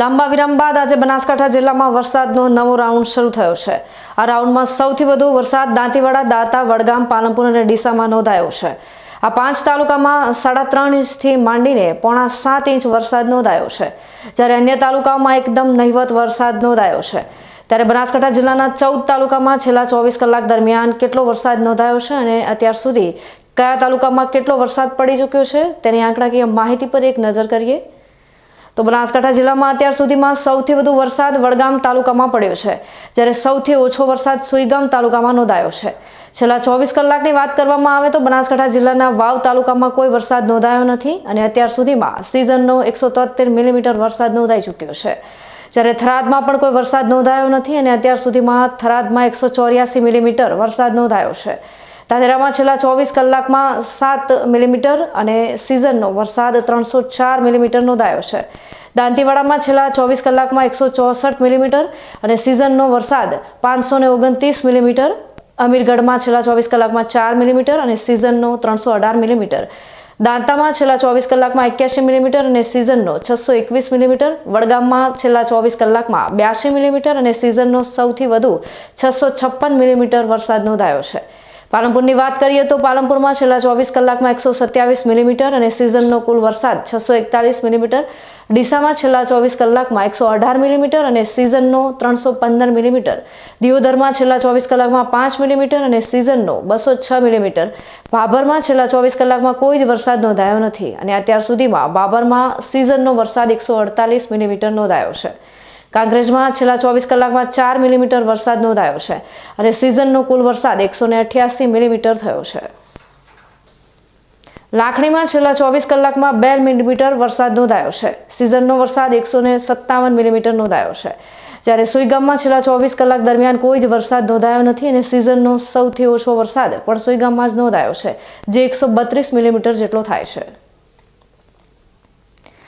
લાંબા વિરામ બાદ આજે બનાસકાંઠા જિલ્લામાં વરસાદનો નવો રાઉન્ડ શરૂ થયો છે. આ રાઉન્ડમાં સૌથી વધુ વરસાદ દાંતીવાડા, દાતા, વડગામ, પાલનપુર અને ડીસામાં નોંધાયો છે. આ પાંચ તાલુકામાં સાડા ત્રણ ઇંચથી માંડીને પોણા સાત ઇંચ વરસાદ નોંધાયો છે. જ્યારે અન્ય તાલુકાઓમાં એકદમ નહિવત વરસાદ નોંધાયો છે. ત્યારે બનાસકાંઠા જિલ્લાના ચૌદ તાલુકામાં છેલ્લા ચોવીસ કલાક દરમિયાન કેટલો વરસાદ નોંધાયો છે અને અત્યાર સુધી કયા તાલુકામાં કેટલો વરસાદ પડી ચૂક્યો છે તેની આંકડાકીય માહિતી પર એક નજર કરીએ. તો બનાસકાંઠા જિલ્લામાં અત્યાર સુધીમાં સૌથી વધુ વરસાદ વડગામ તાલુકામાં પડ્યો છે, જ્યારે સૌથી ઓછો વરસાદ સુઈગામ તાલુકામાં નોંધાયો છે. છેલ્લા ચોવીસ કલાકની વાત કરવામાં આવે તો બનાસકાંઠા જિલ્લાના વાવ તાલુકામાં કોઈ વરસાદ નોંધાયો નથી અને અત્યાર સુધીમાં સિઝનનો એકસો તોતેર મિલીમીટર વરસાદ નોંધાઈ ચૂક્યો છે. જ્યારે થરાદમાં પણ કોઈ વરસાદ નોંધાયો નથી અને અત્યાર સુધીમાં થરાદમાં એકસો ચોર્યાસી મિલીમીટર વરસાદ નોંધાયો છે. ધાનેરામાં છેલ્લા ચોવીસ કલાકમાં સાત મિલીમીટર અને સિઝનનો વરસાદ ત્રણસો ચાર મિલીમીટર નોંધાયો છે. દાંતીવાડામાં છેલ્લા ચોવીસ કલાકમાં એકસો ચોસઠ મિલીમીટર અને સિઝનનો વરસાદ પાંચસો ને ઓગણત્રીસ મિલીમીટર. અમીરગઢમાં છેલ્લા ચોવીસ કલાકમાં ચાર મિલીમીટર અને સિઝનનો ત્રણસો અઢાર મિલીમીટર. દાંતામાં છેલ્લા ચોવીસ કલાકમાં એક્યાસી મિલીમીટર અને સિઝનનો છસો એકવીસ મિલીમીટર. વડગામમાં છેલ્લા ચોવીસ કલાકમાં બ્યાસી મિલીમીટર અને સિઝનનો સૌથી વધુ છસો છપ્પન મિલીમીટર વરસાદ નોંધાયો છે. પાલનપુરની વાત કરીએ તો પાલનપુરમાં છેલ્લા ચોવીસ કલાકમાં એકસો સત્યાવીસ મિલીમીટર અને સિઝનનો કુલ વરસાદ છસો એકતાલીસ મિલીમીટર. ડીસામાં છેલ્લા ચોવીસ કલાકમાં એકસો અઢાર મિલીમીટર અને સિઝનનો ત્રણસો પંદર મિલીમીટર. દિયોદરમાં છેલ્લા ચોવીસ કલાકમાં પાંચ મિલીમીટર અને સિઝનનો બસો છ મિલીમીટર. ભાભરમાં છેલ્લા ચોવીસ કલાકમાં કોઈ જ વરસાદ નોંધાયો નથી અને અત્યાર સુધીમાં બાબરમાં સિઝનનો વરસાદ એકસો અડતાલીસ મિલીમીટર નોંધાયો છે. કાંકરેજમાં છેલ્લા ચોવીસ કલાકમાં ચાર મિલીમીટર વરસાદ નોંધાયો છે અને સિઝનનો કુલ વરસાદ એકસો ને અઠ્યાસી મિલીમીટર થયો છે. લાખણીમાં છેલ્લા ચોવીસ કલાકમાં બે મિલીમીટર વરસાદ નોંધાયો છે. સિઝનનો વરસાદ એકસો ને સત્તાવન મિલીમીટર નોંધાયો છે. જ્યારે સુઈગામમાં છેલ્લા ચોવીસ કલાક દરમિયાન કોઈ જ વરસાદ નોંધાયો નથી અને સિઝનનો સૌથી ઓછો વરસાદ પણ સુઈગામમાં જ નોંધાયો છે, જે એકસો બત્રીસ મિલીમીટર જેટલો થાય છે.